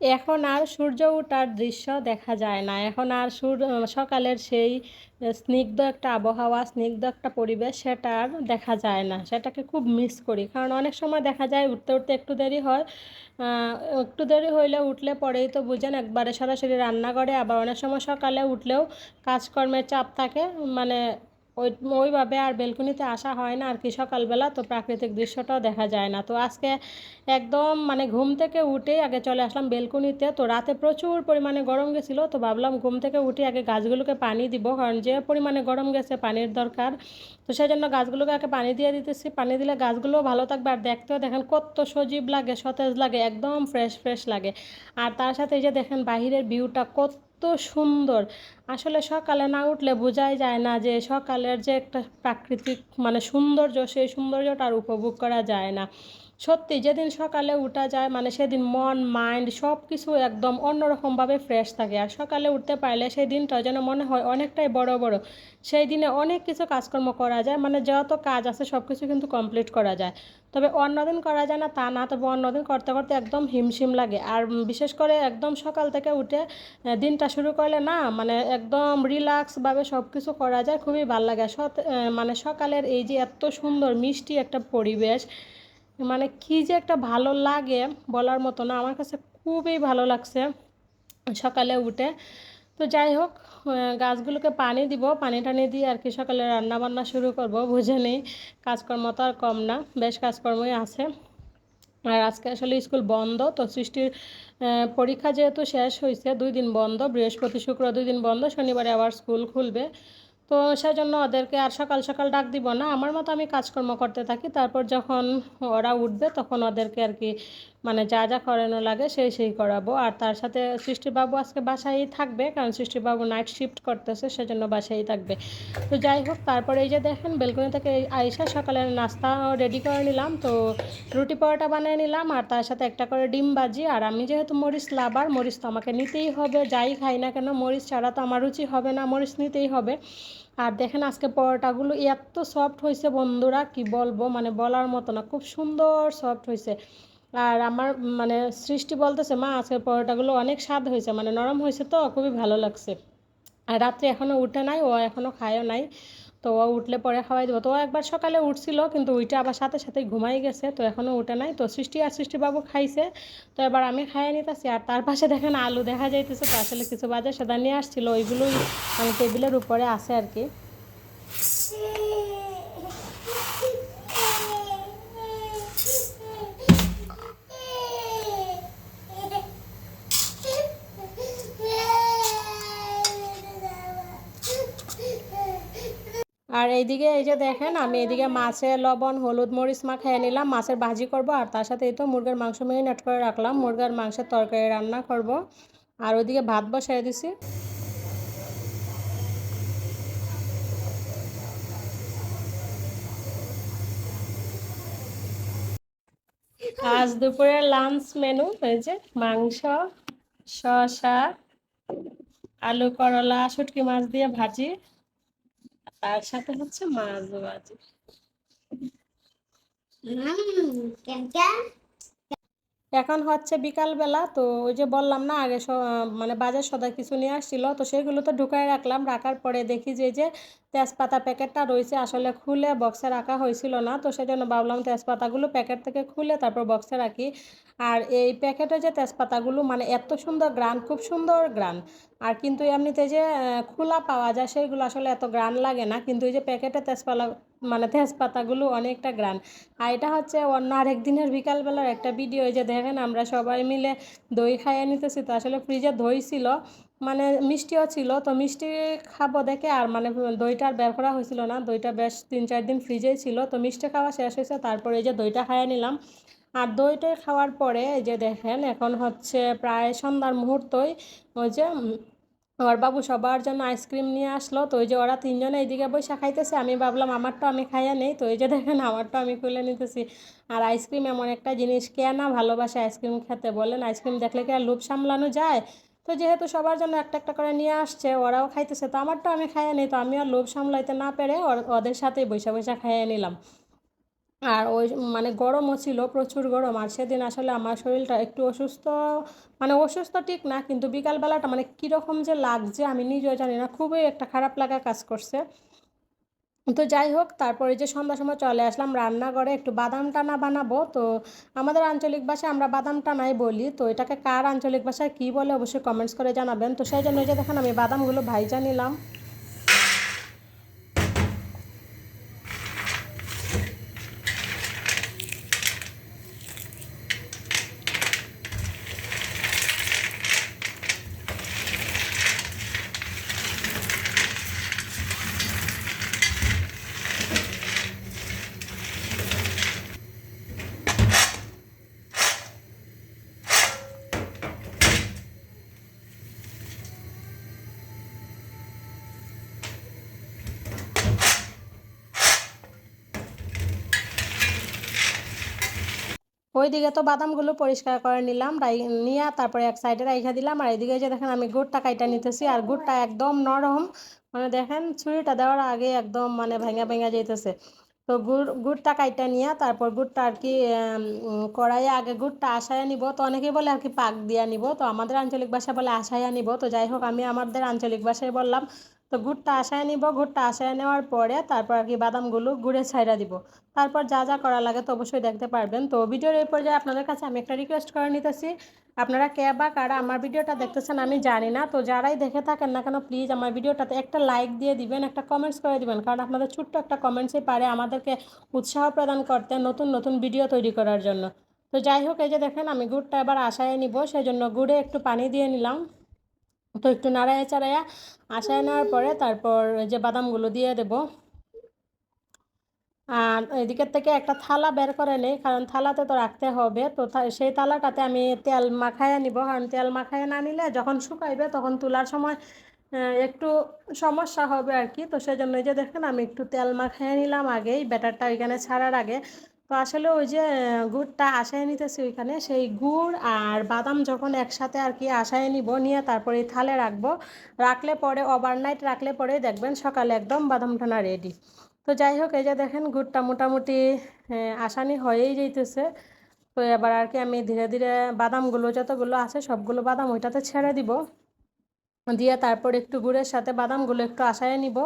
এখন আর সূর্য ওঠার দৃশ্য দেখা যায় না। এখন আর সূর্য সকালের সেই স্নিগ্ধ একটা আবহাওয়া, স্নিগ্ধ একটা পরিবেশ সেটা আর দেখা যায় না। সেটাকে খুব মিস করি। কারণ অনেক সময় দেখা যায় উঠতে উঠতে একটু দেরি হয়। একটু দেরি হইলে উঠলে পরেই তো বুঝেন একবারে সরাসরি রান্না করে আবার অনেক সময় সকালে উঠলেও কাজকর্মের চাপ থাকে। মানে ওই, ওইভাবে আর বেলকুনিতে আসা হয় না, আর কি সকালবেলা তো প্রাকৃতিক দৃশ্যটাও দেখা যায় না। তো আজকে একদম মানে ঘুম থেকে উঠেই আগে চলে আসলাম বেলকুনিতে। তো রাতে প্রচুর পরিমাণে গরম গেছিল, তো ভাবলাম ঘুম থেকে উঠে আগে গাছগুলোকে পানি দিব, কারণ যে পরিমাণে গরম গেছে পানির দরকার, তো সেই জন্য গাছগুলোকে আগে পানি দিয়ে দিতেছি। পানি দিলে গাছগুলোও ভালো থাকবে, আর দেখতেও দেখেন কত সজীব লাগে, সতেজ লাগে, একদম ফ্রেশ ফ্রেশ লাগে। আর তার সাথে এই যে দেখেন বাহিরের ভিউটা কত সুন্দর। আসলে সকালে না উঠলে বোঝাই যায় না যে সকালের যে একটা প্রাকৃতিক মানে সৌন্দর্য, সেই সৌন্দর্যটা আর উপভোগ করা যায় না। সত্যি, যেদিন সকালে উঠা যায় মানে সেদিন মন মাইন্ড সব কিছু একদম অন্যরকমভাবে ফ্রেশ থাকে। আর সকালে উঠতে পারলে সেই দিনটা যেন মনে হয় অনেকটাই বড় বড়। সেই দিনে অনেক কিছু কাজকর্ম করা যায় মানে যত কাজ আছে সব কিছু কিন্তু কমপ্লিট করা যায়। তবে অন্যদিন করা যায় না, তা না, তবে অন্যদিন করতে করতে একদম হিমশিম লাগে। আর বিশেষ করে একদম সকাল থেকে উঠে দিনটা শুরু করলে না মানে একদম রিল্যাক্সভাবে সব কিছু করা যায়, খুবই ভালো লাগে। মানে সকালের এই যে এত সুন্দর মিষ্টি একটা পরিবেশ মানে কি যে একটা ভালো লাগে বলার মতো না। আমার কাছে খুবই ভালো লাগছে সকালে উঠে। তো যাই হোক গাছগুলোকে পানি দিব। পানি টানি দিয়ে আর কি সকালে রান্না বান্না শুরু করব, বুঝে নেই। কাজকর্ম তো আর কম না, বেশ কাজকর্মই আছে। আর আজকে আসলে স্কুল বন্ধ, তো সৃষ্টির পরীক্ষা যেহেতু শেষ হয়েছে দুই দিন বন্ধ, বৃহস্পতি, শুক্র দুই দিন বন্ধ, শনিবারে আবার স্কুল খুলবে। তো সেই জন্য ওদেরকে আর সকাল সকাল ডাক দিব না। আমার মতো আমি কাজকর্ম করতে থাকি, তারপর যখন ওরা উঠবে তখন ওদেরকে আর কি মানে যা যা করানো লাগে সেই সেই করাবো। আর তার সাথে সৃষ্টিবাবু আজকে বাসায়ই থাকবে, কারণ সৃষ্টিবাবু নাইট শিফট করতেছে, সেজন্য বাসায়ই থাকবে। তো যাই হোক, তারপরে এই যে দেখেন, বেলকনি থেকে আইসা সকালে নাস্তা রেডি করে নিলাম। তো রুটি পরোটা বানিয়ে নিলাম, আর তার সাথে একটা করে ডিম বাজি আর আমি যেহেতু মরিচ লাবার মরিচ তো আমাকে নিতেই হবে, যাই খাই না কেন, মরিচ ছাড়া তো আমার রুচি হবে না, মরিচ নিতেই হবে। আর দেখেন আজকে পরোটাগুলো এত সফট হয়েছে বন্ধুরা, কি বলব? মানে বলার মতো না, খুব সুন্দর সফট হয়েছে। আর আমার মানে সৃষ্টি বলতেছে, মা আজকের পরোটাগুলো অনেক স্বাদ হয়েছে। মানে নরম হয়েছে তো, খুবই ভালো লাগছে। আর রাত্রে এখনও উঠে নাই, ও এখনও খায়ও নাই। তো ও উঠলে পরে খাওয়াই দেবো। তো ও একবার সকালে উঠছিল, কিন্তু ওইটা আবার সাথে সাথে ঘুমাই গেছে, তো এখনও উঠে নাই। তো সৃষ্টি আর সৃষ্টিবাবু খাইছে, তো এবার আমি খাইয়ে নিতেছি। আর তার পাশে দেখেন আলু দেখা যাইতেছে, তো আসলে কিছু বাজার সেদান নিয়ে আসছিল। ওইগুলোই আমি টেবিলের উপরে আছে আর কি আর এইদিকে এই যে দেখেন, আমি এদিকে মাছের লবণ, হলুদ মরিচ মা খেয়ে নিলাম, মাছের ভাজি করব, আর তার সাথে এই তো মুরগের মাংস মেরিনেট করে রাখলাম, মুরগের মাংসের তরকারি রান্না করব। আর ওইদিকে ভাত বসাই দিছি। আজ দুপুরের লাঞ্চ মেনু হয়েছে মাংস, শসা, আলু করলা, শুটকি মাছ দিয়ে ভাজি। তার সাথে হচ্ছে মাছ ভাজি এখন হচ্ছে বিকালবেলা, তো ওই যে বললাম না, আগে মানে বাজার সদা কিছু নিয়ে আসছিল, তো সেগুলো তো ঢুকায় রাখলাম, রাখার পরে দেখি যে যে তেজপাতা প্যাকেটটা রয়েছে, আসলে খুলে বক্সে রাখা হয়েছিল না, তো সেজন্য ভাবলাম তেজপাতাগুলো প্যাকেট থেকে খুলে তারপর বক্সে রাখি। আর এই প্যাকেটে যে তেজপাতাগুলো মানে এত সুন্দর গ্রান, খুব সুন্দর গ্রান, আর কিন্তু এমনিতে যে খোলা পাওয়া যায় সেইগুলো আসলে এত গ্রান লাগে না, কিন্তু এই যে প্যাকেটে তেজপাতা মানে তেজপাতাগুলো অনেকটা গ্রান। আর এটা হচ্ছে অন্য আরেক দিনের বিকালবেলার একটা ভিডিও যে দেখেন আমরা সবাই মিলে দই খাইয়ে নিতেছি। তো আসলে ফ্রিজে দই ছিল মানে মিষ্টিও ছিল। তো মিষ্টি খাব দেখে আর মানে দইটা আর বের করা হয়েছিল না। দইটা বেশ তিন চার দিন ফ্রিজেই ছিল। তো মিষ্টি খাওয়া শেষ হয়েছে, তারপরে এই যে দইটা খাইয়ে নিলাম। আর দইটা খাওয়ার পরে যে দেখেন, এখন হচ্ছে প্রায় সন্ধ্যার মুহূর্তই ওই যে ওর বাবু সবার জন্য আইসক্রিম নিয়ে আসলো। তো ওই যে ওরা তিনজনে এইদিকে বসে খাইতেছে। আমি ভাবলাম, আমারটা আমি খাইয়া নেই। তো ওই যে দেখেন, আমারটা আমি খুলে নিতেছি। আর আইসক্রিম এমন একটা জিনিস, কে না ভালোবাসে আইসক্রিম খেতে? বলেন, আইসক্রিম দেখলে কি আর লোভ সামলানো যায়? তো যেহেতু সবার জন্য একটা একটা করে নিয়ে আসছে, ওরাও খাইতেছে। তো আমারটা আমি খাইয়া নিই। তো আমি আর লোভ সামলাইতে না পেরে ওদের সাথেই বৈশা বৈশা খাইয়ে নিলাম। আর ওই মানে গরমও ছিল, প্রচুর গরম। আর সেদিন আসলে আমার শরীরটা একটু অসুস্থ মানে অসুস্থ ঠিক না, কিন্তু বিকালবেলাটা মানে কীরকম যে লাগছে আমি নিজেও জানি না, খুবই একটা খারাপ লাগা কাজ করছে। তো যাই হোক, তারপরে যে সন্ধ্যার সময় চলে আসলাম রান্নাঘরে, একটু বাদাম টানা বানাবো। তো আমাদের আঞ্চলিক ভাষায় আমরা বাদাম টানাই বলি। তো এটাকে কার আঞ্চলিক ভাষায় কী বলে অবশ্যই কমেন্টস করে জানাবেন। তো সেই জন্য যে দেখেন আমি বাদামগুলো ভাইজা নিলাম। ওইদিকে তো বাদামগুলো পরিষ্কার করে নিলাম নিয়ে তারপরে এক সাইডে রাইখা দিলাম, আর এইদিকে যে দেখেন আমি গুড়টা কাইটা নিতেছি, আর গুড়টা একদম নরম মানে দেখেন ছুরিটা দেওয়ার আগে একদম মানে ভেঙে ভেঙে যেতেছে তো গুড়, গুড়টা কাইটা নিয়ে তারপর গুড়টা আর কি কড়াইয়ে আগে গুড়টা আশায় নিব, তো অনেকেই বলে আর কি পাক দিয়া নিব, তো আমাদের আঞ্চলিক ভাষায় বলে আশায়া নিব, তো যাই হোক আমি আমাদের আঞ্চলিক ভাষায় বললাম তো গুড়টা আশায় নিব, গুড়টা আশায় নেওয়ার পরে তারপর আর কি বাদামগুলো গুড়ে ছাইড়া দিব। তারপর যা যা করা লাগে তো অবশ্যই দেখতে পারবেন। তো ভিডিওর এই পর্যায়ে আপনাদের কাছে আমি একটা রিকোয়েস্ট করে নিতেছি। আপনারা কে বা কারা আমার ভিডিওটা দেখতেছেন আমি জানি না। তো যারাই দেখে থাকেন না কেন প্লিজ আমার ভিডিওটাতে একটা লাইক দিয়ে দিবেন, একটা কমেন্টস করে দিবেন। কারণ আপনাদের ছোট্ট একটা কমেন্টসই পারে আমাদেরকে উৎসাহ প্রদান করতে নতুন নতুন ভিডিও তৈরি করার জন্য। তো যাই হোক, এই যে দেখেন আমি গুড়টা এবার আশায় নিব সেই জন্য গুড়ে একটু পানি দিয়ে নিলাম। তো একটু নাড়াইয়া চাড়াইয়া আশায় নেওয়ার পরে তারপর যে বাদামগুলো দিয়ে দেব। আর এদিকের থেকে একটা থালা বের করে নেই, কারণ থালাতে তো রাখতে হবে। তো সেই থালাটাতে আমি তেল মাখাইয়া নিব, কারণ তেল মাখাইয়া না নিলে যখন শুকাইবে তখন তোলার সময় একটু সমস্যা হবে আর কি। তো সেই জন্য যে দেখেন আমি একটু তেল মাখাইয়া নিলাম আগেই, ব্যাটারটা ওইখানে ছাড়ার আগে। তো আসলে ওই যে গুড়টা আশায় নিতেছি ওইখানে। সেই গুড় আর বাদাম যখন একসাথে আর কি আশায় নিব, নিয়ে তারপরে থালে রাখব। রাখলে পরে ওভারনাইট রাখলে পরে দেখবেন সকালে একদম বাদাম টানা রেডি তো যাই হোক, এই যে দেখেন গুড়টা মোটামুটি আসানি হয়েই যেতেছে তো এবার আর কি আমি ধীরে ধীরে বাদামগুলো, যতগুলো আছে সবগুলো বাদাম ওইটাতে ছেড়ে দিব। দিয়ে তারপর একটু গুড়ের সাথে বাদামগুলো একটু আশায় নিব।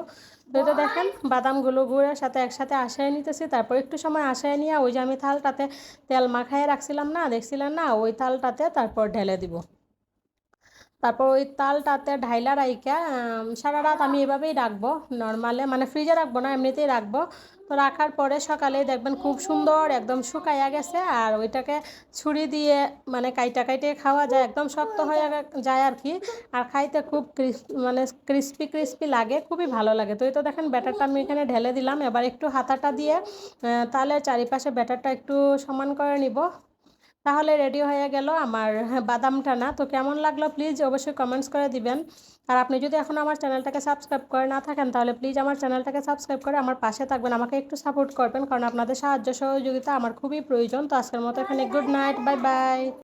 তো এটা দেখেন, বাদামগুলো গুড়ের সাথে একসাথে আশায় নিতেছি। তারপর একটু সময় আশায় নিয়ে ওই যে আমি থালটাতে তেল মাখায় রাখছিলাম না দেখছিলাম না? ওই থালটাতে তারপর ঢেলে দিব। তারপর ওই তালটাতে ঢাইলা রাইকা সারা রাত আমি এভাবেই রাখব। নর্মালে মানে ফ্রিজে রাখব না, এমনিতেই রাখব। তো রাখার পরে সকালে দেখবেন খুব সুন্দর একদম শুকাইয়া গেছে, আর ওইটাকে ছুরি দিয়ে মানে কাইটা কাইটে খাওয়া যায়, একদম শক্ত হয়ে যায় আর কি। আর খাইতে খুব মানে ক্রিস্পি ক্রিস্পি লাগে, খুবই ভালো লাগে। তো এই তো দেখেন ব্যাটারটা আমি এখানে ঢেলে দিলাম, এবার একটু হাতাটা দিয়ে তাহলে চারিপাশে ব্যাটারটা একটু সমান করে নিব। তাহলে রেডি হয়ে গেল আমার বাদাম টানা তো কেমন লাগল প্লিজ অবশ্যই কমেন্টস করে দিবেন। আর আপনি যদি এখন আমার চ্যানেলটাকে সাবস্ক্রাইব করে না থাকেন, তাহলে প্লিজ আমার চ্যানেলটাকে সাবস্ক্রাইব করে আমার পাশে থাকবেন। আমাকে একটু সাপোর্ট করবেন, কারণ আপনাদের সাহায্য সহযোগিতা আমার খুবই প্রয়োজন। তো আজকের মতো এখানে গুড নাইট বাই বাই